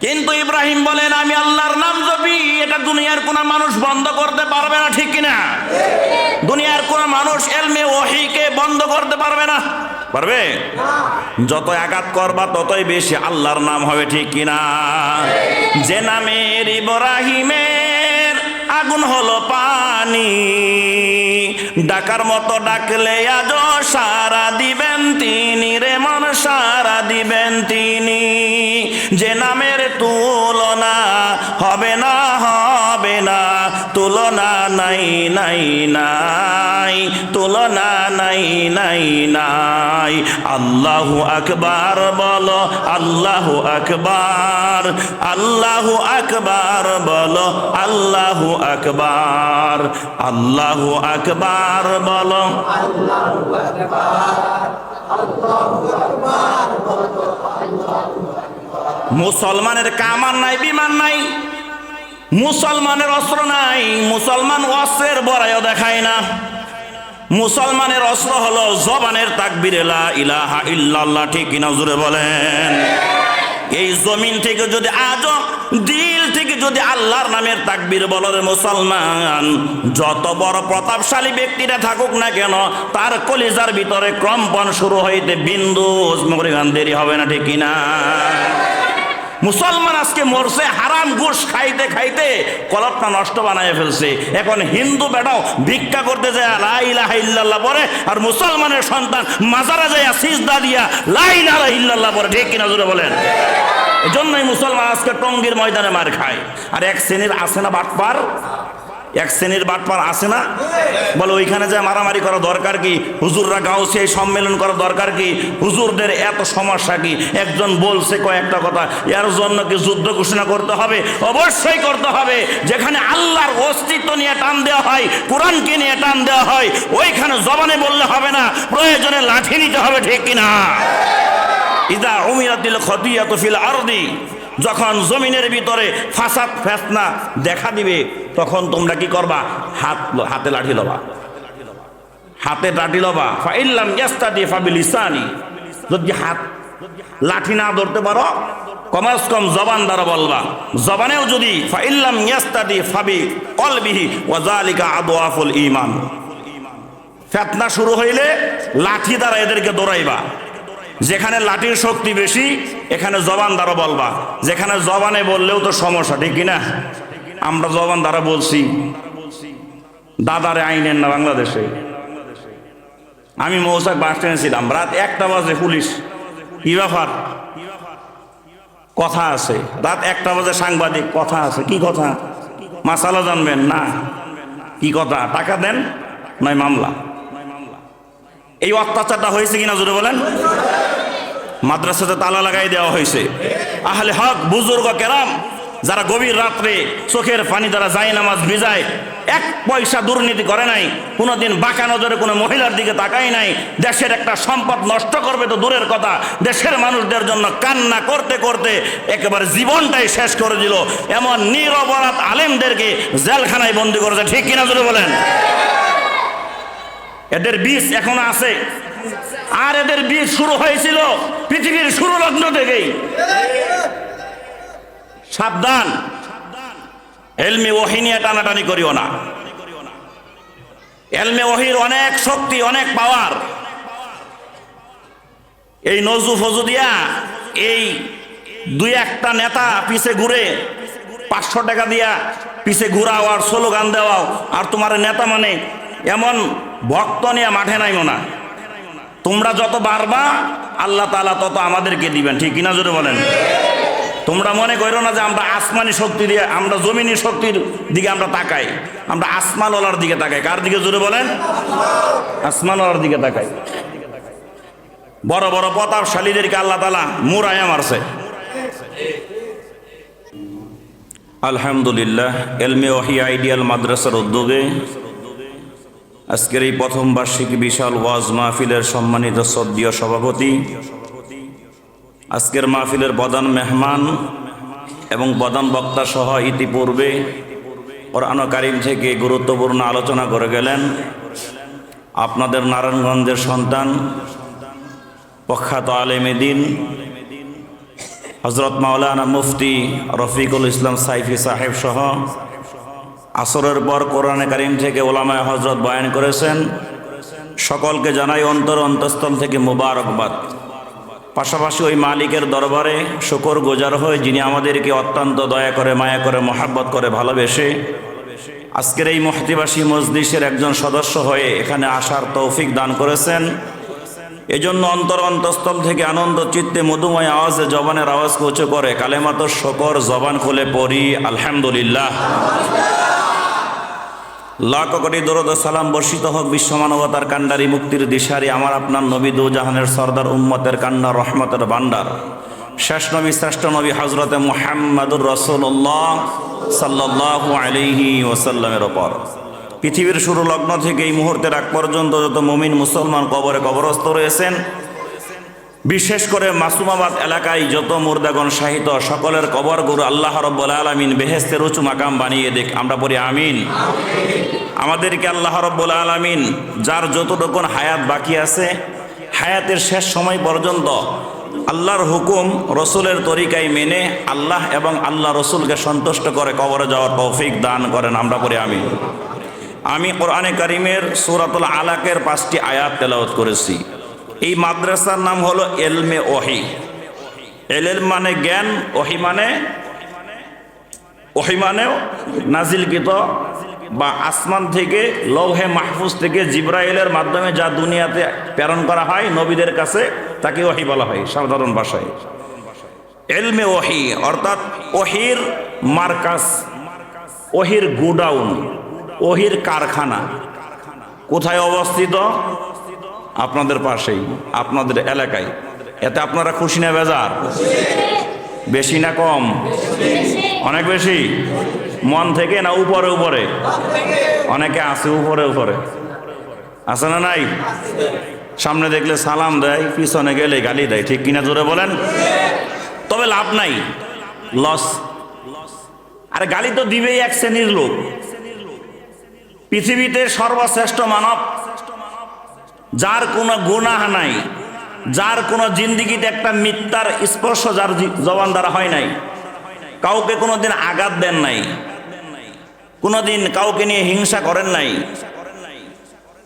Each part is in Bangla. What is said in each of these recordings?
কিন্তু ইব্রাহিম বলেন, আমি আল্লাহর নাম জপি, এটা দুনিয়ার কোন মানুষ বন্ধ করতে পারবে না, ঠিক কিনা? দুনিয়ার কোন মানুষ এলমে ওহিকে বন্ধ করতে পারবে না। পারবে? যত আঘাত করবা, ততই বেশি আল্লাহর নাম হবে, ঠিক কিনা? যে নামের ইব্রাহিমের আগুন হলো পানি। ডাকার মতো ডাকলে আজ সারা দিবেন তিনি রে, মন সারা দিবেন তিনি। যে নামের তুলনা হবে না হবে না, তুলনা নাই নাই নাই, তুলনা নাই নাই নাই। আল্লাহু আকবার বলো, আল্লাহু আকবার আল্লাহু আকবার বলো, আল্লাহু আকবার আল্লাহু আকবার বলো। মুসলমানের কামান নাই, বিমান নাই। মুসলমানের অস্ত্র নাই। মুসলমান অস্ত্রের বড়াইও দেখায় না। মুসলমানের অস্ত্র হলো জবানের তাকবির ইলাহা ইল্লাল্লাহ, ঠিক কিনা জুড়ে বলেন? এই জমিন থেকে যদি আজও, দিল থেকে যদি আল্লাহর নামের তাকবির বলো রে মুসলমান, যত বড় প্রতাপশালী ব্যক্তিরা থাকুক না কেন, তার কলিজার ভিতরে ক্রম্পন শুরু হইতে বিন্দু মরিগান দেরি হবে না, ঠিক কিনা মুসলমান আজকে মরছে, হারাম গোশ খাইতে খাইতে কলপটা নষ্ট বানায় ফেলছে। এখন হিন্দু বেটাও ভিক্ষা করতে যায় লাইলাহ ইল্লাল্লাহ পরে, আর মুসলমানের সন্তান মাজারা যায়, সিজদা দিয়া লাইলাহ ইল্লাল্লাহ পরে। ঠিক কিনা জুড়ে বলেন? এজন্যই মুসলমান আজকে টঙ্গির ময়দানে মার খায়। আর এক শ্রেণির আসে না বাটপার? এক শ্রেণির বাটপার আছে না? বলে, ওইখানে যে মারামারি করা দরকার কি? হুজুররা এই সম্মেলন করা দরকার কি? হুজুরদের এত সমস্যা কি? একজন বলছে কয়েকটা কথা, এর জন্য কি যুদ্ধ ঘোষণা করতে হবে? অবশ্যই করতে হবে। যেখানে আল্লাহর অস্তিত্ব নিয়ে টান দেওয়া হয়, কোরআনকে নিয়ে টান দেওয়া হয়, ওইখানে জবানে বললে হবে না, প্রয়োজনে লাঠি নিতে হবে, ঠিক কিনা? ইদা উমিরাতিল খতিয়াত ফিল আরদি। যখন জমিনের ভিতরে ফাসাদ ফেসনা দেখা দিবে, তখন তোমরা কি করবা? হাত হাতে লাঠি লবা। হাতে লাঠি লবা। ফাইল্লাম ফাবিল ইসানি যদি হাত লাঠি না ধরতে পারো, কমাস কম জবান দ্বারা বলবা। জবানেও যদি ফাইল্লাম ইয়াস্তাদি ফাবি কলবিহি ওয়াজালিকা আদওয়াফুল ঈমান। ফেতনা শুরু হইলে লাঠি দ্বারা এদেরকে দৌড়াইবা। যেখানে লাঠির শক্তি বেশি, এখানে জবান দ্বারা বলবা। যেখানে জবানে বললেও তো সমস্যা, ঠিক কিনা? আমরা জবান দ্বারা বলছি। দাদারে আইনেন না বাংলাদেশে। আমি মৌসাক বাস স্ট্যান্ডে ছিলাম। রাত একটা বাজে পুলিশ। ব্যাপার? কথা আছে। রাত একটা বাজে সাংবাদিক। কথা আছে। কি কথা? মাসালা জানবেন না। কি কথা? টাকা দেন? নয় মামলা। এই অত্যাচারটা হয়েছে কিনা জোরে বলেন? মাদ্রাসাতে তালা লাগাই দেওয়া হয়েছে। আহলে হক, বুজুর্গ, কেরাম, যারা গভীর রাত্রে চোখের পানি দ্বারা যায় নামাজ ভিজায়, এক পয়সা দুর্নীতি করে নাই, কোনোদিন বাঁকা নজরে কোনো মহিলার দিকে তাকাই নাই, দেশের একটা সম্পদ নষ্ট করবে তো দূরের কথা, দেশের মানুষদের জন্য কান্না করতে করতে একেবারে জীবনটাই শেষ করে দিল। এমন নিরপরাধ আলেমদেরকে জেলখানায় বন্দি করেছে, ঠিক কিনা জোরে বলেন? এদের বীজ এখনও আছে। আর এদের বীজ শুরু হয়েছিল পৃথিবীর শুরু লগ্ন থেকেই। সাবধান। এলমি ওহি নিয়ে টানাটানি করিও না। এলমে ওহির অনেক শক্তি, অনেক পাওয়ার এই নজু ফজু দিয়া এই দুই একটা নেতা পিছে ঘুরে পাঁচশো টাকা দিয়া পিছে ঘুরাও আর স্লোগান দেওয়াও। আর তোমার নেতা মানে এমন ভক্ত নিয়ে মাঠে নাইমো না। তোমরা যত বাড়বা, আল্লাহ তালা তত আমাদেরকে দিবেন। ঠিক কিনা জোরে বলেন? তোমরা মনে করো না যে আমরা আসমানি শক্তি দিয়ে, আমরা জমিনি শক্তির দিকে আমরা তাকাই। আমরা আসমানওয়ালার দিকে তাকাই। কার দিকে জোরে বলেন? আসমানওয়ালার দিকে তাকাই। বড় বড় প্রতাপশালীদেরকে আল্লাহ তালা মুরায়া মারছে। আলহামদুলিল্লাহ, এলমে ওহি আইডিয়াল মাদ্রাসার উদ্যোগে আজকের এই প্রথম বার্ষিক বিশাল ওয়াজ মাহফিলের সম্মানিত সদ্যীয় সভাপতি, আজকের মাহফিলের প্রধান মেহমান এবং প্রধান বক্তা সহ ইতিপূর্বে কোরআন কারিম থেকে গুরুত্বপূর্ণ আলোচনা করে গেলেন আপনাদের নারায়ণগঞ্জের সন্তান প্রখ্যাত আলেমে দিন হজরত মাওলানা মুফতি রফিকুল ইসলাম সাইফি সাহেব সহ আসরের পর কোরআনে কারিম থেকে ওলামায় হজরত বয়ান করেছেন, সকলকে জানাই অন্তর অন্তঃস্থল থেকে মুবারকবাদ। পাশাপাশি ওই মালিকের দরবারে শুকর গোজার হয়ে যিনি আমাদেরকে অত্যন্ত দয়া করে, মায়া করে, মহাব্বত করে ভালোবেসে আজকের এই মহতিবাসী মজলিসের একজন সদস্য হয়ে এখানে আসার তৌফিক দান করেছেন। এজন্য অন্তর অন্তঃস্থল থেকে আনন্দ, চিত্তে মধুময় আওয়াজে জবানের আওয়াজ উঁচু করে কালেমাত শকর জবান খুলে পড়ি, আলহামদুলিল্লাহ। লাখ কোটি দরদ সালাম বর্ষিত হোক বিশ্ব মানবতার কান্ডারি মুক্তির দিশারি, আমার আপনার নবী দু জাহানের সর্দার উম্মতের কান্না রহমতের বান্ডার শেষ নবী, শ্রেষ্ঠ নবী হজরতে মুহাম্মাদুর রসুল্লাহ সাল্লাহ আলিহি ওসাল্লামের ওপর। পৃথিবীর শুরু লগ্ন থেকে এই মুহূর্তের আগ পর্যন্ত যত মুমিন মুসলমান কবরে কবরস্থ রয়েছেন, বিশেষ করে মাসুমাবাদ এলাকায় যত মুর্দাগণ সাহিত্য সকলের কবর গুরু আল্লাহ রব্বুল আলমিন বেহেস্তের উঁচু মাকাম বানিয়ে দেখ আমরা পড়ি আমিন। আমাদেরকে আল্লাহ রব্বুল আলমিন যার যতটুকুন হায়াত বাকি আছে, হায়াতের শেষ সময় পর্যন্ত আল্লাহর হুকুম রসুলের তরিকায় মেনে আল্লাহ এবং আল্লাহ রসুলকে সন্তুষ্ট করে কবরে যাওয়ার তৌফিক দান করেন, আমরা পড়ি আমিন। আমি কোরআনে করিমের সুরাতুল আলাকের পাঁচটি আয়াত তেলাওয়াত করেছি। এই মাদ্রাসার নাম হলো এলমে ওহি। এলেল মানে জ্ঞান, ওহি মানে ওহি মানে নাজিলকৃত বা আসমান থেকে, লৌহে মাহফুজ থেকে জিব্রাইলের মাধ্যমে যা দুনিয়াতে প্রেরণ করা হয় নবীদের কাছে, তাকে ওহি বলা হয়, সাধারণ ভাষায়। এলমে ওহি, অর্থাৎ ওহির মার্কাস, ওহির গুডাউন, ওহির কারখানা। কোথায় অবস্থিত? আপনাদের পাশেই, আপনাদের এলাকায়। এতে আপনারা খুশি না বেজার? বেশি না কম? অনেক বেশি। মন থেকে না উপরে উপরে? অনেকে আছে উপরে উপরে। আছে না নাই? সামনে দেখলে সালাম দেয়, পিছনে গেলে গালি দেয়। ঠিক কিনা জোরে বলেন? তবে লাভ নাই। লস আর গালি তো দিবেই এক শ্রেণির লোক। পৃথিবীতে সর্বশ্রেষ্ঠ মানব, যার কোনো গুনাহ নাই, যার কোনো জিন্দিগিতে একটা মিথ্যার স্পর্শ যার জবান দ্বারা হয় নাই। কাউকে কোনোদিন আঘাত দেন নাই। কোনোদিন কাউকে নিয়ে হিংসা করেন নাই।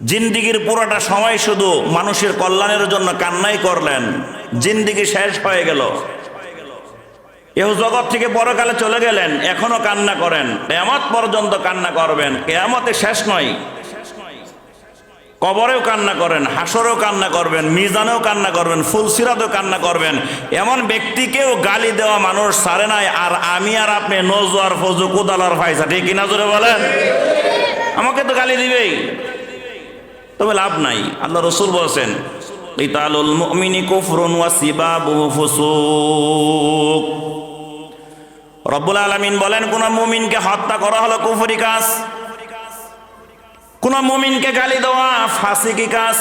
জিন্দিগির পুরোটা সময় শুধু মানুষের কল্যাণের জন্য কান্নাই করলেন। জিন্দিগি শেষ হয়ে গেল। এহ জগৎ থেকে পরকালে চলে গেলেন, এখনও কান্না করেন। কেয়ামত পর্যন্ত কান্না করবেন, কেয়ামতে শেষ নয়। কবরেও কান্না করেন, হাসরেও কান্না করবেন, মিজানেও কান্না করবেন, ফুলসিরাতেও কান্না করবেন। এমন ব্যক্তিকেও গালি দেওয়া মানুষ সারে নাই, আর আমি আর আপনি নজু আর ফজু কোদালার ফাইসা ঠিক কিনা জোরে বলেন? আমাকে তো গালি দিবেই। তবে লাভ নাই, আল্লাহ রসুল বলছেন রব্বুল আলামিন বলেন, কোন মুমিনকে হত্যা করা হলো কুফরি কাজ? কোন মুমিনকে গালি দেওয়া ফাঁসি কি কাজ?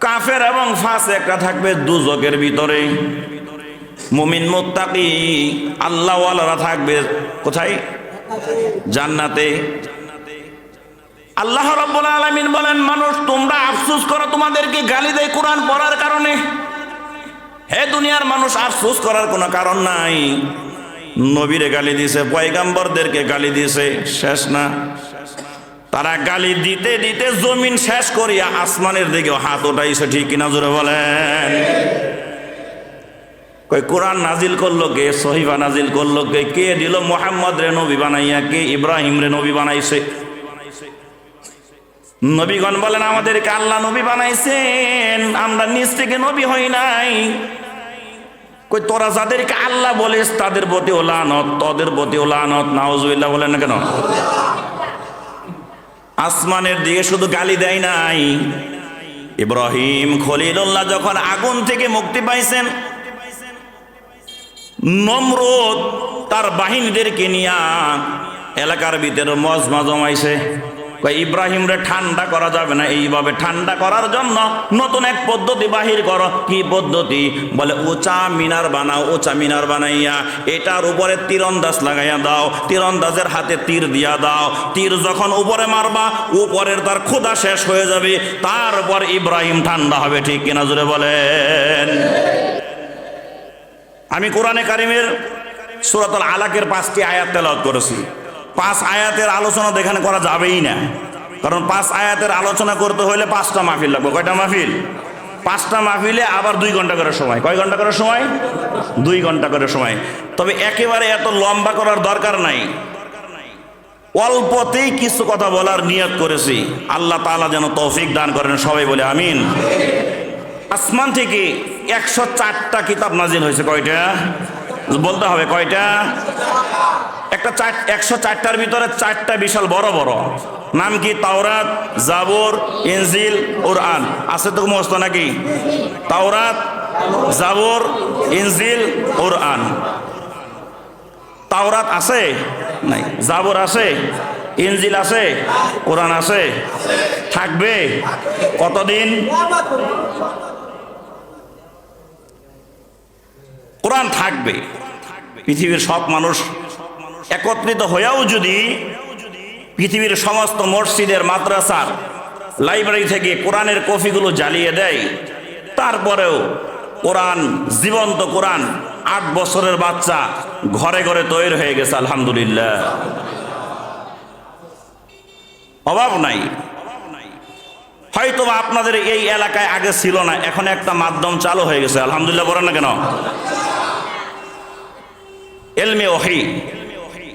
কাফের এবং ফাঁস একটা থাকবে দুজকের ভিতরে। মুমিন মুত্তাকি, আল্লাহওয়ালারা থাকবে কোথায়? জান্নাতে। আল্লাহ রাব্বুল আলামিন বলেন, মানুষ, তোমরা আফসুস করো, তোমাদেরকে গালি দেয় কোরআন পড়ার কারণে। হে দুনিয়ার মানুষ, আফসুস করার কোনো কারণ নাই। নবীরে গালি দিয়েছে পয়গাম্বরদেরকে গালি দিছে, শেষ না। তারা গালি দিতে দিতে জমিন শেষ করিয়া আসমানের দিকে হাত উঠাইছে, ঠিক কিনা জোরে বলেন? কই, কোরআন নাজিল করল কে? সহিফা নাজিল করল কে? কে দিল মোহাম্মদ রে নবী বানাইয়া? কে ইব্রাহিম রে নবী বানাইছে? নবীগণ বলেন, আমাদেরকে আল্লাহ নবী বানাইছেন, আমরা নিজ থেকে নবী হই নাই। কই, তোরা যাদেরকে আল্লাহ বলিস, তাদের প্রতি ওলানত তোদের প্রতি ওলানত নাউজুবিল্লাহ বলেন না কেন? আসমানের দিকে শুধু গালি দেয় নাই। ইব্রাহিম খলিলুল্লাহ যখন আগুন থেকে মুক্তি পাইছেন, নমরুদ তার বাহিনীদেরকে নিয়া এলাকার ভিতরে মজমা জমাইছে। কয় ইব্রাহিম রে ঠান্ডা করা যাবে না, এইভাবে ঠান্ডা করার জন্য নতুন এক পদ্ধতি বাহির করো। কি পদ্ধতি? বলে, উঁচা মিনার বানাও, উঁচা মিনার বানাইয়া এটার উপরে তীরন্দাজ লাগাইয়া দাও, তীরন্দাজের হাতে তীর দিয়া দাও। তীর যখন উপরে মারবা, উপরের তার ক্ষুধা শেষ হয়ে যাবে, তারপর ইব্রাহিম ঠান্ডা হবে, ঠিক কিনা জুড়ে বলেন? আমি কোরআনে কারিমের সুরাতুল আলাকের পাঁচটি আয়াত তেলাওয়াত করেছি। পাঁচ আয়াতের আলোচনা তো এখানে করা যাবেই না। কারণ পাঁচ আয়াতের আলোচনা করতে হলে পাঁচটা মাহফিল লাগবে। কয়টা মাহফিল? পাঁচটা মাহফিলে আবার দুই ঘণ্টা করে সময়। কয় ঘণ্টা করে সময়? দুই ঘণ্টা করে সময়। তবে একেবারে এত লম্বা করার দরকার নাই। অল্পতেই কিছু কথা বলার নিয়ত করেছি। আল্লাহ তাআলা যেন তৌফিক দান করেন। সবাই বলে আমিন। আসমান থেকে একশো চারটা কিতাব নাজিল হয়েছে। কয়টা? বলতে হবে কয়টা? একটা চার, একশো চারটার ভিতরে চারটা বিশাল বড় বড়। নাম কি? তাওরাত, জাবর, ইনজিল, কোরআন। আছে তো মস্ত নাকি? তাওরাত, জাবর, ইনজিল, কোরআন। তাওরাত আছে? নাই। জাবর আছে, ইনজিল আছে, কোরআন আছে। থাকবে কতদিন? কোরআন থাকবে। পৃথিবীর সব মানুষ একত্রিত হয়েও যদি পৃথিবীর সমস্ত মসজিদের মাদ্রাসার লাইব্রেরি থেকে কোরআনের কপিগুলো জ্বালিয়ে দেয়, তারপরেও কোরআন, জীবন্ত কোরআন আট বছরের বাচ্চা ঘরে ঘরে তৈরি হয়ে গেছে, আলহামদুলিল্লাহ। অভাব নাই। হয়তো আপনাদের এই এলাকায় আগে ছিল না, এখন একটা মাধ্যম চালু হয়ে গেছে, আলহামদুলিল্লাহ, বলেন না কেন? এলমে ওহি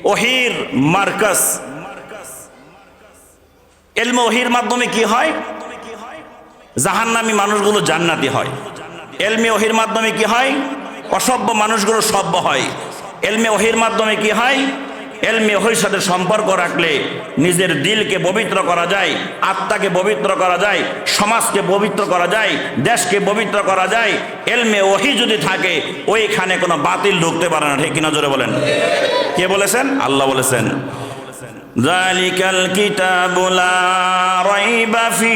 ওহির মার্কাস। এলম ওহির মাধ্যমে কি হয়? জাহান্নামী মানুষগুলো জান্নাতি হয়। এলমে ওহির মাধ্যমে কি হয়? অসভ্য মানুষগুলো সভ্য হয়। এলমে ওহির মাধ্যমে কি হয়? এলমি হই সাথে সম্পর্ক রাখলে নিজের দিলকে পবিত্র করা যায়, আত্মাকে পবিত্র করা যায়, সমাজকে পবিত্র করা যায়, দেশকে পবিত্র করা যায়। এলমে ওহি যদি থাকে, ওইখানে কোনো বাতিল ঢুকতে পারে না। ঠিক নজরে জোরে বলেন। কে বলেছেন? আল্লাহ বলেছেন। ফি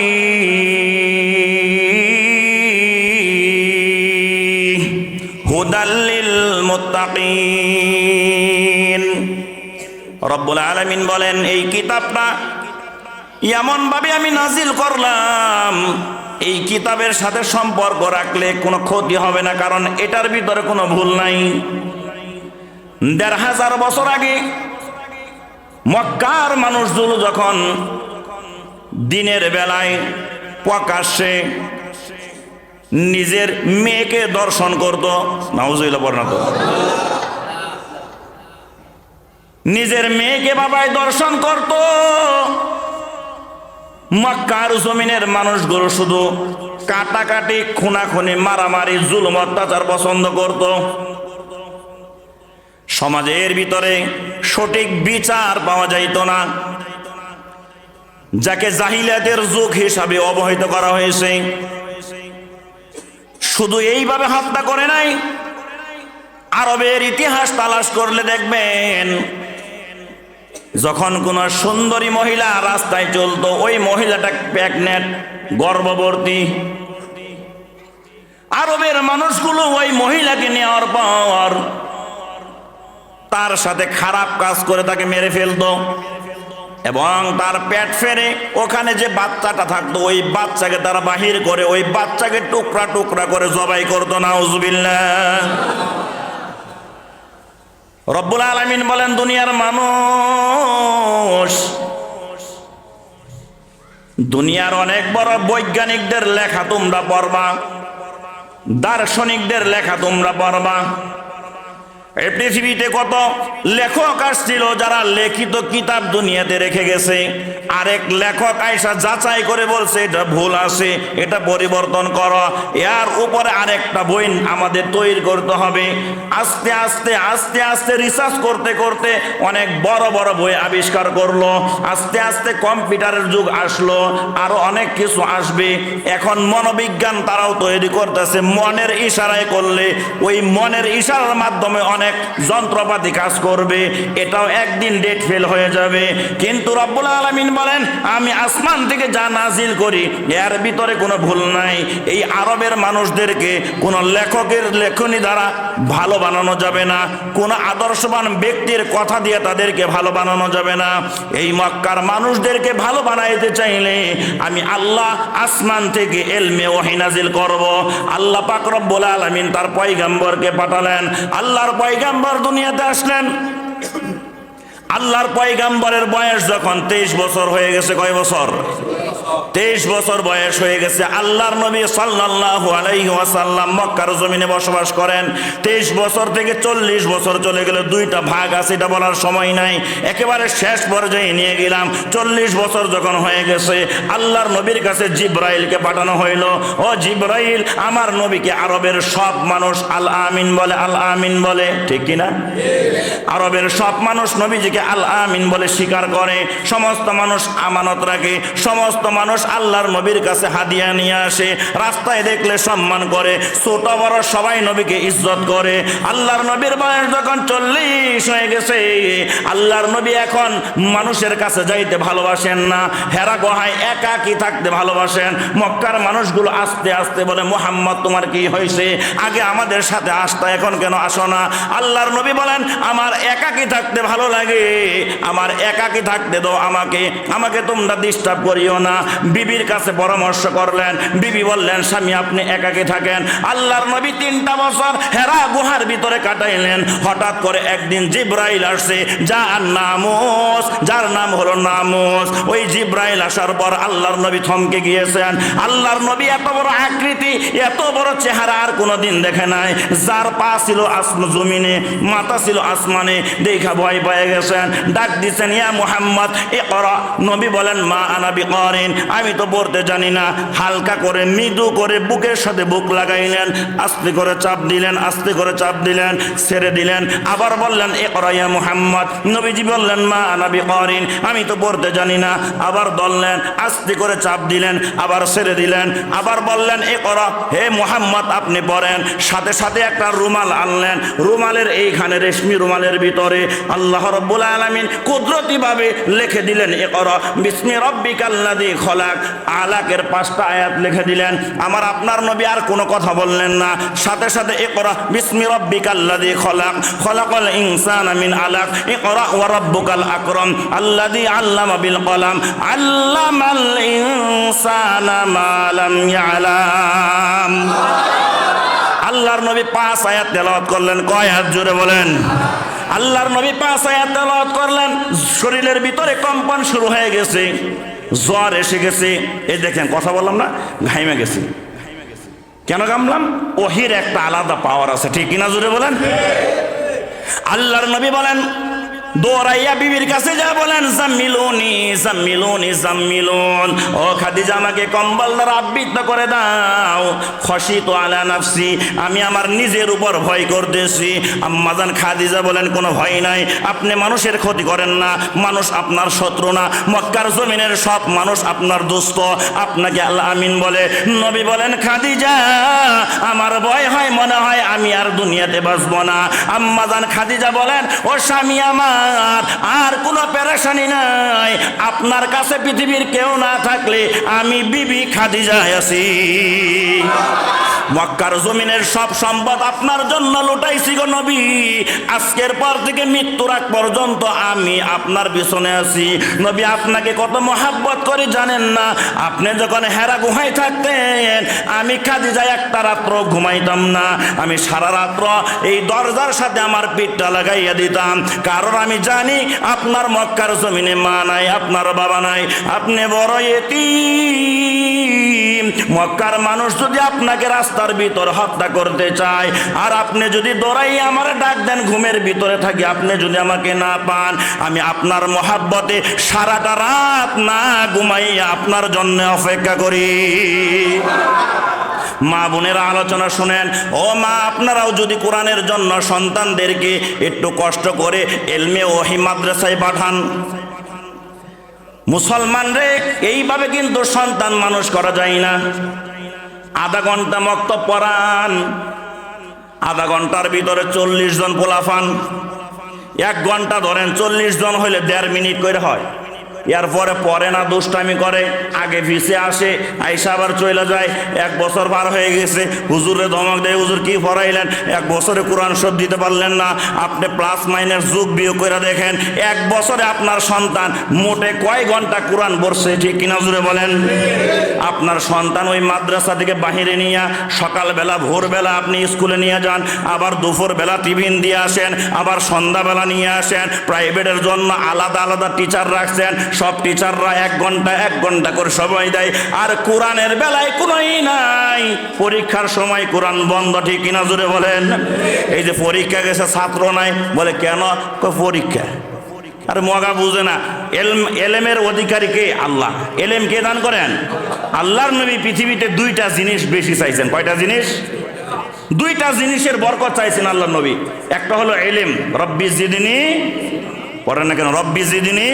হুদাল্লিল মুত্তাকিন। রব্বুল আলামিন বলেন, এই কিতাবটা এমন ভাবে আমি নাজিল করলাম, এই কিতাবের সাথে সম্পর্ক রাখলে কোনো ক্ষতি হবে না, কারণ এটার ভিতরে কোনো ভুল নাই। দেড় হাজার বছর আগে মক্কার মানুষগুলো যখন দিনের বেলায় প্রকাশ্যে নিজের মেয়েকে দর্শন করত, নাউজুবিল্লাহ পড়না তো নিজের মেয়েকে বাবায় দর্শন করত। মক্কার জমিনের মানুষগুলো শুধু কাটাকাটি, খুনাখুনি, মারামারি, জুলুম, অত্যাচার পছন্দ করত। সমাজের ভিতরে সঠিক বিচার পাওয়া যাইত না। যাকে জাহিলাদের যুগ হিসাবে অবহিত করা হয়েছে। শুধু এইভাবে হত্যা করে নাই, আরবের ইতিহাস তালাশ করলে দেখবেন যখন কোন সুন্দরী মহিলা রাস্তায় চলতো, ওই মহিলাটা প্যাকনেট গর্ভবতী। আরবের মানুষগুলো ওই মহিলাকে নেওয়ার পর তার সাথে খারাপ কাজ করে তাকে মেরে ফেলতো এবং তার পেট ফেরে ওখানে যে বাচ্চাটা থাকতো, ওই বাচ্চাকে তারা বাহির করে, ওই বাচ্চাকে টুকরা টুকরা করে জবাই করতো না রব্বুল আলমিন বলেন, দুনিয়ার মানুষ, দুনিয়ার অনেক বড় বৈজ্ঞানিকদের লেখা তোমরা পড়বা, দার্শনিকদের লেখা তোমরা পড়বা। এই পৃথিবীতে কত লেখক আসছিল যারা লিখিত কিতাব দুনিয়াতে রেখে গেছে। আরেক লেখক আয়সা যাচাই করে বলছে, এটা ভুল আছে, এটা পরিবর্তন করো। এর উপরে আরেকটা বই আমাদের তৈরি করতে হবে। আস্তে আস্তে আস্তে আস্তে রিসার্চ করতে করতে অনেক বড় বড় বই আবিষ্কার করল। আস্তে আস্তে কম্পিউটারের যুগ আসলো, আরও অনেক কিছু আসবে। এখন মনোবিজ্ঞান তারাও তৈরি করতেছে, মনের ইশারায় করলে। ওই মনের ইশারার মাধ্যমে অনেক যন্ত্রপাতি কাজ করবে, এটাও একদিন ডেট ফেল হয়ে যাবে। কিন্তু রব্বুল আলমিন বলেন, আমি আসমান থেকে যা নাজিল করি, এর ভিতরে কোনো ভুল নাই। এই আরবের মানুষদেরকে কোনো লেখকের লেখনী দ্বারা ভালো বানানো যাবে না, কোনো আদর্শবান ব্যক্তির কথা দিয়ে তাদেরকে ভালো বানানো যাবে না। এই মক্কার মানুষদেরকে ভালো বানাইতে চাইলে আমি আল্লাহ আসমান থেকে এলমে ওহি নাজিল করব। আল্লাহ পাক রব্বুল আলামিন তার পয়গাম্বরকে পাঠালেন। আল্লাহর পয়গাম্বর দুনিয়াতে আসলেন। আল্লাহর পয়গাম্বরের বয়স যখন তেইশ বছর হয়ে গেছে কয় বছর? তেইশ বছর বয়স হয়ে গেছে। আল্লাহর নবী সাল্লাল্লাহু আলাইহি ওয়াসাল্লাম মক্কার জমিনে বসবাস করেন। তেইশ বছর থেকে চল্লিশ বছর চলে গেলে দুইটা ভাগ আছে, এটা বলার সময় নাই। একেবারে শেষ পর্যায়ে নিয়ে গেলাম। চল্লিশ বছর যখন হয়ে গেছে, আল্লাহর নবীর কাছে জিব্রাইলকে পাঠানো হইল। ও জিব্রাইল, আমার নবীকে আরবের সব মানুষ আল আমিন বলে আল আমিন বলে, ঠিক কিনা আরবের সব মানুষ নবীজিকে আল আমিন বলে স্বীকার করে। সমস্ত মানুষ আমানত রাখে। সমস্ত মানুষ আল্লাহর নবীর কাছে হাদিয়া নিয়ে আসে, রাস্তায় দেখলে সম্মান করে, ছোট বড় সবাই নবীকে ইজ্জত করে। আল্লাহর নবীর বয়স যখন চল্লিশ হয়ে গেছে, আল্লাহর নবী এখন মানুষের কাছে যাইতে ভালোবাসেন না, হেরা গোহায় একাকি থাকতে ভালোবাসেন। মক্কার মানুষগুলো আস্তে আস্তে বলে, মোহাম্মদ, তোমার কি হয়েছে? আগে আমাদের সাথে আসতা, এখন কেন আসো না? আল্লাহর নবী বলেন, আমার একাকি থাকতে ভালো লাগে, আমার একাকি থাকতে দাও আমাকে আমাকে তোমরা ডিস্টার্ব করিও না। বিবির কাছে পরামর্শ করলেন। বিবি বললেন, স্বামী, আপনি একাকি থাকেন। আল্লাহর নবী তিনটা বছর হেরা গুহার ভিতরে কাটাইলেন। হঠাৎ করে একদিন জিব্রাইল আসছে, যার নামোস যার নাম হলো নামোস। ওই জিব্রাইল আসার পর আল্লাহর নবী থমকে গিয়েছেন। আল্লাহর নবী এত বড় আকৃতি, এত বড় চেহারা আর কোনোদিন দেখে নাই। যার পা ছিল আসম জমিনে, মাথা ছিল আসমানে, দেখা ভয় পেয়ে গেছেন। ডাক দিচ্ছেন, ইয়া মুহাম্মদ এ করা নবী বলেন, মা আনাবি করেন আমি তো পড়তে জানি না। হালকা করে মৃদু করে বুকের সাথে বুক লাগাইলেন, আস্তে করে চাপ দিলেন, আস্তে করে চাপ দিলেন, ছেড়ে দিলেন। আবার বললেন এ করা ইয়া মুহাম্মদ। নবীজি বললেন, মা আনাবি করেন আমি তো পড়তে জানি না। আবার দললেন আস্তে করে চাপ দিলেন, আবার ছেড়ে দিলেন। আবার বললেন এ করা হে মুহাম্মদ, আপনি পড়েন। সাথে সাথে একটা রুমাল আনলেন। রুমালের এইখানে রেশমি রুমালের ভিতরে আল্লাহ রব্বুল আলামিন কুদরতিভাবে লিখে দিলেন এ করা বিস্মি রব্বিকাল্লাযী খলাক আলাকের পাঁচটা আয়াত লিখে দিলেন। আমার আপনার নবী আর কোনো কথা বললেন না। সাথে সাথে এ করা বিস্মি রব্বিকাল্লাযী খলাক, খলাকাল ইনসান আমিন আলাক, ইকরা ওয়া রাব্বুকাল আকরাম, আল্লাযী আল্লামা বিল কলাম, আল্লামাল ইনসানা মা লাম ইয়ালাম। আল্লাহর নবী পাঁচ আয়াত তেলাওয়াত করলেন। কয় হাত জুড়ে বলেন? আল্লাহর নবী পাঁচ আয়াত তেলাওয়াত করলেন। শরীরের ভিতরে কম্পন শুরু হয়ে গেছে। জ্বর এসে গেছে। এই দেখেন, কথা বললাম না, ঘাইমে গেছি। কেন গামলাম ওহির একটা আলাদা পাওয়ার আছে, ঠিক কিনা জুড়ে বলেন? আল্লাহর নবী বলেন দৌড়াইয়া বিবির কাছে যা বলেন, জাম্মিলুনি জাম্মিলুনি, জাম্মিলুন। ও খাদিজা, আমাকে কম্বল দ্বারা আবৃত্ত করে দাও। খসি তো আলা নাফসি, আমি আমার নিজের উপর ভয় করতেছি। আম্মাজান খাদিজা বলেন, কোনো ভয় নাই, আপনি মানুষের ক্ষতি করেন না, মানুষ আপনার শত্রু না, মক্কার জমিনের সব মানুষ আপনার দুস্থ। আপনাকে আল্লাহ আমিন বলে, নবী বলেন, খাদিজা, আমার ভয় হয়, মনে হয় আমি আর দুনিয়াতে বাঁচবো না। আম্মাজান খাদিজা বলেন, ও স্বামী আমার আর কোনো নাই। আপনার কাছে পৃথিবীর কেউ না থাকলে আমি বিবি আছি। মক্কার জমিনের সব সম্পদ আপনার জন্য লুটাইছি গো নবী। আজকের পর থেকে মৃত্যুর আগ পর্যন্ত আমি আপনার পিছনে আছি। নবী, আপনাকে কত মহাব্বত করে জানেন না? আপনি যখন হেরা গুহায় থাকতেন, আমি খাদিজায় একটা রাত্র ঘুমাইতাম না। আমি সারা রাত্র এই দরজার সাথে আমার পিঠটা লাগাইয়া দিতাম। কারণ আমি জানি আপনার মক্কার জমিনে মা নাই, আপনার বাবা নাই। আপনি বড় এটি মক্কার মানুষ যদি আপনাকে রাস্তার ভিতর হত্যা করতে চায়, আর আপনি যদি দৌড়াই আমার ডাক দেন, ঘুমের ভিতরে থাকি, আপনি যদি আমাকে না পান, আমি আপনার মহাব্বতে সারাটা রাত না ঘুমাই আপনার জন্য অপেক্ষা করি। মা বোনেরা আলোচনা শুনেন, ও মা, আপনারাও যদি কোরআনের জন্য সন্তানদেরকে একটু কষ্ট করে এলমে ওহি মাদ্রাসায় পাঠান। মুসলমান রে, এইভাবে কিন্তু সন্তান মানুষ করা যায় না। আধা ঘণ্টা মক্ত পড়ান, আধা ঘণ্টার ভিতরে চল্লিশ জন পোলাফান। এক ঘণ্টা ধরেন চল্লিশ জন হইলে দেড় মিনিট করে হয়। এরপরে পরে না দুষ্টামি করে, আগে ভিসে আসে, আইসা আবার চলে যায়। এক বছর পার হয়ে গেছে, হুজুরে ধমক দেয়, হুজুর কি পড়াইলেন? এক বছরে কোরআন শোধ দিতে পারলেন না। আপনি প্লাস মাইনাস যুগ বিয়োগ করে দেখেন, এক বছরে আপনার সন্তান মোটে কয় ঘণ্টা কোরআন পড়ছে, ঠিক কিনা জুড়ে বলেন? আপনার সন্তান ওই মাদ্রাসা থেকে বাহিরে নিয়ে, সকালবেলা, ভোরবেলা আপনি স্কুলে নিয়ে যান, আবার দুপুরবেলা টিফিন দিয়ে আসেন, আবার সন্ধ্যাবেলা নিয়ে আসেন প্রাইভেটের জন্য আলাদা আলাদা টিচার রাখছেন সব টিচাররা এক ঘণ্টা এক ঘণ্টা করে সময় দেয়। আর কোরআনের বেলায় কোনোই নাই। পরীক্ষার সময় কোরআন বন্ধ, ঠিক কিনা জুড়ে বলেন? এই যে পরীক্ষা গেছে, ছাত্র নাই। বলে, কেন? পরীক্ষা। আর মগা বুঝে না। এলম, এলেমের অধিকারী কে? আল্লাহ। এলেম কে দান করেন? আল্লাহর নবী পৃথিবীতে দুইটা জিনিস বেশি চাইছেন। কয়টা জিনিস? দুইটা জিনিসের বরকত চাইছেন আল্লাহ নবী। একটা হলো এলেম। রব্বি জিদিনী পড়েন না কেন? রব্বি জিদিনী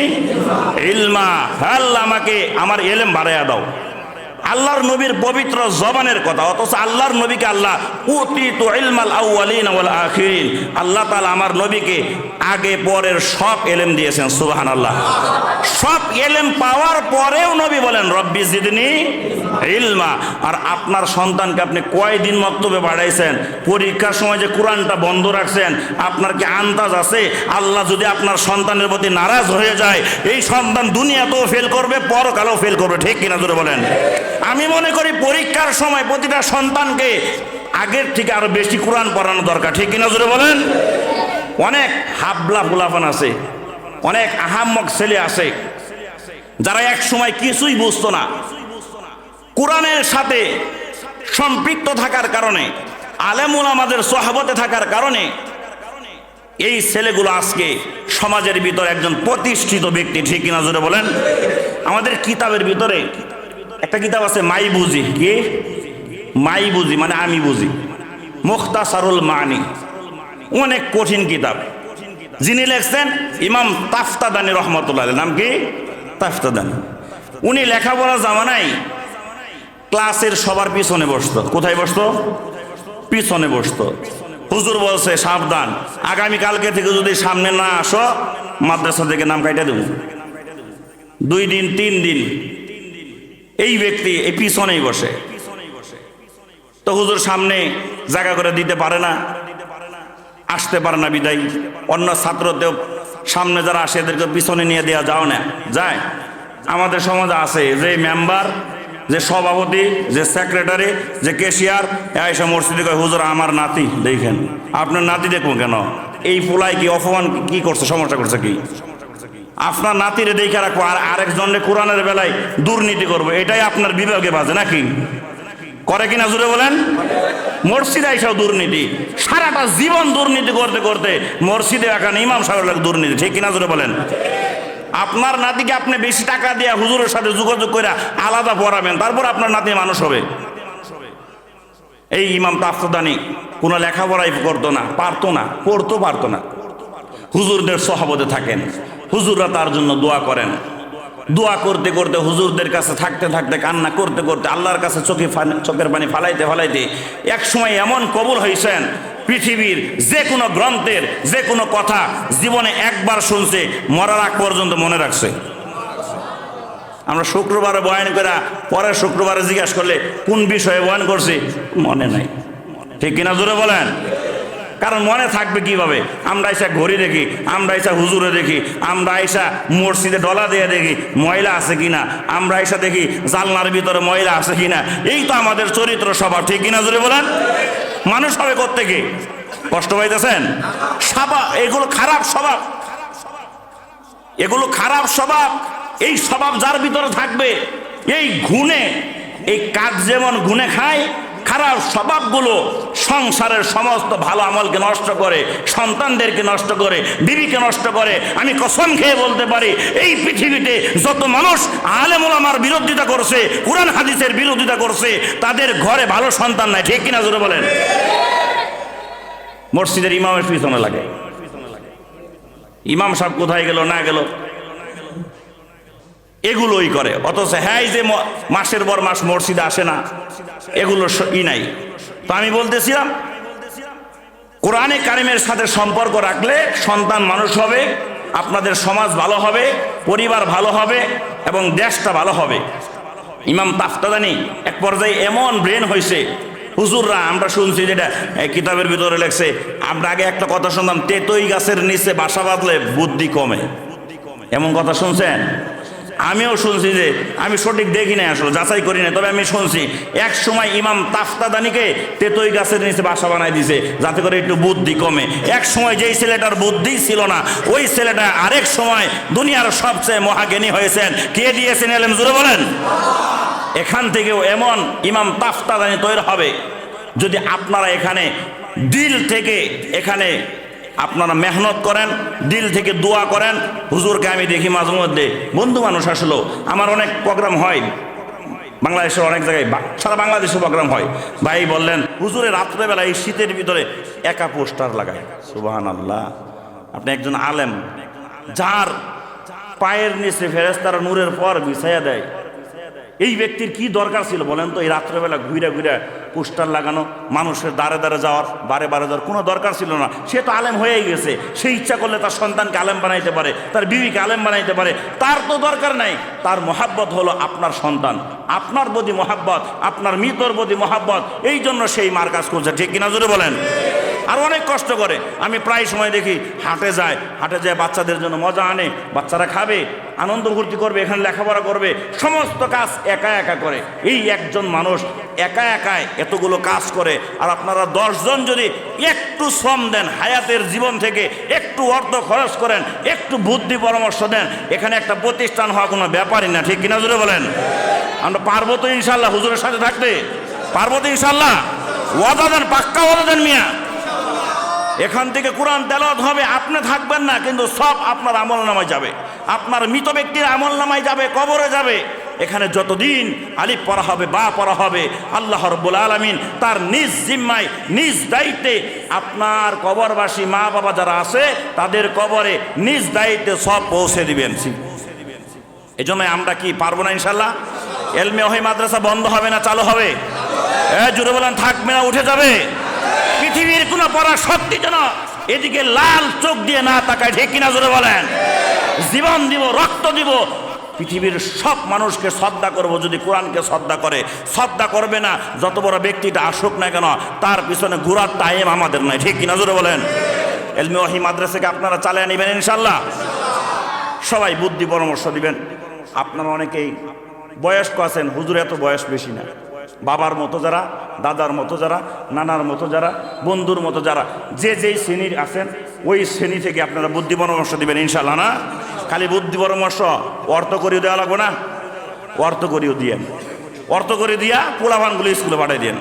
ইলমা আল্লাহ আমাকে আমার এলেম বাড়াইয়া দাও। আল্লাহর নবীর পবিত্র জবানের কথা, অথচ আল্লাহর নবীকে আল্লাহ উতি তো ইলমাল আউয়ালিন ওয়াল আখিরিন। আল্লাহ তাআলা আমার নবীকে আগে পরের সব এলেম দিয়েছেন, সুবহানাল্লাহ। সব এলেম পাওয়ার পরেও নবী বলেন, রব্বি জিদনি ইলমা। আর আপনার সন্তানকে আপনি কয়দিন মক্তবে বাড়াইছেন পরীক্ষার সময় যে কোরআনটা বন্ধ রাখছেন, আপনার কি আন্দাজ আছে? আল্লাহ যদি আপনার সন্তানের প্রতি নারাজ হয়ে যায়, এই সন্তান দুনিয়াতেও ফেল করবে, পরকালেও ফেল করবে, ঠিক কিনা জোরে বলেন? আমি মনে করি পরীক্ষার সময় প্রতিটা সন্তানকে আগের থেকে আরও বেশি কোরআন পড়ানো দরকার। ঠিক কিনা জোরে বলেন? অনেক হাবলা ফুলাফান আছে, অনেক আহাম্মক ছেলে আছে, যারা এক সময় কিছুই বুঝতো না। কোরআনের সাথে সম্পৃক্ত থাকার কারণে, আলেমুল আমাদের সহাবতে থাকার কারণে, এই ছেলেগুলো আজকে সমাজের ভিতরে একজন প্রতিষ্ঠিত ব্যক্তি। ঠিক কিনা জোরে বলেন? আমাদের কিতাবের ভিতরে একটা কিতাব আছে মাই বুঝি কি? মাই বুঝি মানে আমি বুঝি মুখতাসারুল মানি। অনেক কঠিন কিতাব। যিনি লেখছেন ইমাম তাফতাদানি রহমতুল্লাহ নাম কি? তাফতাদানি। উনি লেখাপড়া জামানায় ক্লাসের সবার পিছনে বসতো। কোথায় বসতো? পিছনে বসতো। হুজুর বলছে, সাবধান। আগামী কালকে থেকে যদি সামনে না আসো, মাদ্রাসা থেকে নাম কাইটা দেব। দুই দিন, তিন দিন এই ব্যক্তি এই পিছনেই বসে। তো হুজুর সামনে জায়গা করে দিতে পারে না, আসতে পারে না বিদায়। অন্য ছাত্রতেও সামনে যারা আসে এদেরকে পিছনে নিয়ে দেওয়া যাও না। যায়। আমাদের সমাজে আছে যে মেম্বার, যে সভাপতি, যে সেক্রেটারি, যে কেশিয়ার এসব মসজিদে কয়, হুজুর, আমার নাতি, দেখেন। আপনার নাতি দেখব কেন? এই ফুলাই কি অপমান কি করছে, সমস্যা করছে কি? আপনার নাতিরে দেখে রাখব আর আরেকজনের কোরআনের বেলায় দুর্নীতি করব। এটাই আপনার বিভাগে বাজে, নাকি? করে কিনা জুড়ে বলেন? মসজিদে আইসাও দুর্নীতি। সারাটা জীবন দুর্নীতি করতে করতে মসজিদে এখন ইমাম সাহেব লাগে দুর্নীতি, ঠিক কিনা জুড়ে বলেন? আপনার নাতিকে আপনি বেশি টাকা দিয়ে হুজুরের সাথে যোগাযোগ করে আলাদা পড়াবেন, তারপর আপনার নাতি মানুষ হবে। এই ইমাম তাফতানি কোনো লেখাপড়াই করতো না, পারতো না, পড়তো পারতো না। হুজুরদের সহাবতে থাকেন। হুজুররা তার জন্য দোয়া করেন। দোয়া করতে করতে হুজুরদের কাছে থাকতে থাকতে কান্না করতে করতে আল্লাহর কাছে চোখে চোখের পানি ফালাইতে ফালাইতে এক সময় এমন কবুল হয়েছেন পৃথিবীর যে কোনো গ্রন্থের যে কোনো কথা জীবনে একবার শুনছে, মরার আগ পর্যন্ত মনে রাখছে। আমরা শুক্রবারে বয়ান করা পরের শুক্রবারে জিজ্ঞাসা করলে কোন বিষয়ে বয়ান করছি? মনে নাই। ঠিক কিনা জোরে বলেন? কারণ মনে থাকবে কীভাবে? আমরা এসা ঘড়ি দেখি, আমরা এসা হুজুরে দেখি, আমরা এসা মসজিদে ডলা দিয়ে দেখি, ময়লা আছে কিনা? আমরা এসা দেখি জালনার ভিতরে ময়লা আছে কিনা? এই তো আমাদের চরিত্র স্বভাব, ঠিক কিনা জোরে বলেন? মানুষ হবে কোত্থেকে? কষ্ট পাইতেছেন? স্বভাব, এগুলো খারাপ স্বভাব। এগুলো খারাপ স্বভাব, এই স্বভাব যার ভিতরে থাকবে? এই গুণে এই কাজ যেমন গুণে খায় খারাপ স্বভাবগুলো সংসারের সমস্ত ভালো আমলকে নষ্ট করে, সন্তানদেরকে নষ্ট করে, বিবিকে নষ্ট করে, আমি কসম খেয়ে বলতে পারি, এই পৃথিবীতে যত মানুষ আলেমুল আমার বিরোধিতা করছে, কোরআন হাদিসের বিরোধিতা করছে, তাদের ঘরে ভালো সন্তান নাই, ঠিক কিনা জোরে বলেন? মসজিদের ইমামের পিছনে লাগে। ইমাম সাহেব কোথায় গেল, না গেল? এগুলোই করে। অথচ হ্যাঁ যে মাসের পর মাস মসজিদে আসে না, এগুলো ই নাই। তো আমি বলতেছিলাম, কোরআনে কারিমের সাথে সম্পর্ক রাখলে সন্তান মানুষ হবে, আপনাদের সমাজ ভালো হবে, পরিবার ভালো হবে, এবং দেশটা ভালো হবে। ইমাম তাফতাদানি এক পর্যায়ে এমন ব্রেন হয়েছে হুজুররা, আমরা শুনছি যেটা কিতাবের ভিতরে লেখছে, আমরা আগে একটা কথা শুনতাম, তেতই গাছের নিচে বাসা বাঁধলে বুদ্ধি কমে। এমন কথা শুনছেন? আমিও শুনছি যে আমি সঠিক দেখি নাই আসলে, যাচাই করি না তবে আমি শুনছি, এক সময় ইমাম তাফতাদানিকে তেতই গাছের নিচে বাসা বানাই দিছে, যাতে করে একটু বুদ্ধি কমে। এক সময় যেই ছেলেটার বুদ্ধি ছিল না, ওই ছেলেটা আরেক সময় দুনিয়ার সবচেয়ে মহাজ্ঞানী হয়েছেন। কে দিয়েছেন এলেম? জুড়ে বলেন। এখান থেকেও এমন ইমাম তাফতাদানি তৈরি হবে, যদি আপনারা এখানে দিল থেকে এখানে আপনারা মেহনত করেন, দিল থেকে দোয়া করেন। হুজুরকে আমি দেখি মাঝে মধ্যে বন্ধু মানুষ আসলো। আমার অনেক প্রোগ্রাম হয়। বাংলাদেশের অনেক জায়গায় সারা বাংলাদেশে প্রোগ্রাম হয়। ভাই বললেন, হুজুরে, রাত্রেবেলা এই শীতের ভিতরে একা পোস্টার লাগায়। সুবাহান আল্লাহ আপনি একজন আলেম। যার পায়ের নিচে ফেরেস্তারা নূরের পর বিছাইয়া দেয়। এই ব্যক্তির কি দরকার ছিল বলেন তো? এই রাত্রেবেলা ঘুরে ঘুরে পোস্টার লাগানো, মানুষের দ্বারে দ্বারে যাওয়ার, বারে বারে যাওয়ার কোনো দরকার ছিল না। সে তো আলেম হয়েই গেছে। সে ইচ্ছা করলে তার সন্তানকে আলেম বানাইতে পারে, তার বিবিকে আলেম বানাইতে পারে। তার তো দরকার নাই। তার মহাব্বত হলো আপনার সন্তান। আপনার প্রতি মহাব্বত, আপনার মৃতর প্রতি মহাব্বত এই জন্য সেই মার কাজ করছে। ঠিক কিনা জোরে বলেন? আর অনেক কষ্ট করে। আমি প্রায় সময় দেখি হাটে যায় হাটে যায় বাচ্চাদের জন্য মজা আনে, বাচ্চারা খাবে, আনন্দ ফুর্তি করবে, এখানে লেখাপড়া করবে, সমস্ত কাজ একা একা করে। এই একজন মানুষ একা একাই এতগুলো কাজ করে, আর আপনারা দশজন যদি একটু শ্রম দেন, হায়াতের জীবন থেকে একটু অর্থ খরচ করেন, একটু বুদ্ধি পরামর্শ দেন, এখানে একটা প্রতিষ্ঠান হওয়া কোনো ব্যাপারই না, ঠিক কিনা জুড়ে বলেন? আমরা পারব তো ইনশাল্লাহ হুজুরের সাথে থাকতে? পারব তো ইনশাল্লাহ ওয়াদা দেন, পাক্কা ওয়াদা দেন মিয়া। এখান থেকে কোরআন তেলাওয়াত হবে, আপনি থাকবেন না, কিন্তু সব আপনার আমল নামায় যাবে। আপনার মৃত ব্যক্তির আমল নামায় যাবে, কবরে যাবে। এখানে যতদিন আলিফ পড়া হবে, বা পড়া হবে, আল্লাহ রব্বুল আলমিন তার নিজ জিম্মায়, নিজ দায়িত্বে আপনার কবরবাসী মা বাবা যারা আছে, তাদের কবরে নিজ দায়িত্বে সব পৌঁছে দিবেন। সি এই জন্য আমরা কি পারব না ইনশাল্লাহ এলমে ওহি মাদ্রাসা বন্ধ হবে না, চালু হবে? জুড়ে বলেন, থাকবে না, উঠে যাবে। পৃথিবীর কোনো পড়া শক্তি যেন এদিকে লাল চোখ দিয়ে না তাকায়, ঠিক কিনা জোরে বলেন? জীবন দিব, রক্ত দিব, পৃথিবীর সব মানুষকে শ্রদ্ধা করব যদি কোরআনকে শ্রদ্ধা করে। শ্রদ্ধা করবে না, যত বড় ব্যক্তিটা আসুক না কেন, তার পিছনে ঘোরার টাইম আমাদের নয় ঠিক কিনা জোরে বলেন? এলমি ওহি মাদ্রাসাকে আপনারা চালিয়ে নেবেন ইনশাল্লাহ সবাই বুদ্ধি পরামর্শ দিবেন। আপনারা অনেকেই বয়স্ক আছেন, হুজুর এত বয়স বেশি না। বাবার মতো যারা, দাদার মতো যারা, নানার মতো যারা, বন্ধুর মতো যারা, যে যেই শ্রেণির আছেন, ওই শ্রেণি থেকে আপনারা বুদ্ধি পরামর্শ দেবেন ইনশাল্লাহ না? খালি বুদ্ধি পরামর্শ, অর্থ করিয়ে দেওয়া লাগবে না? অর্থ করিয়ে দিয়েন। অর্থ করে দিয়া পোলাভানগুলো স্কুলে পাঠিয়ে দিয়েন।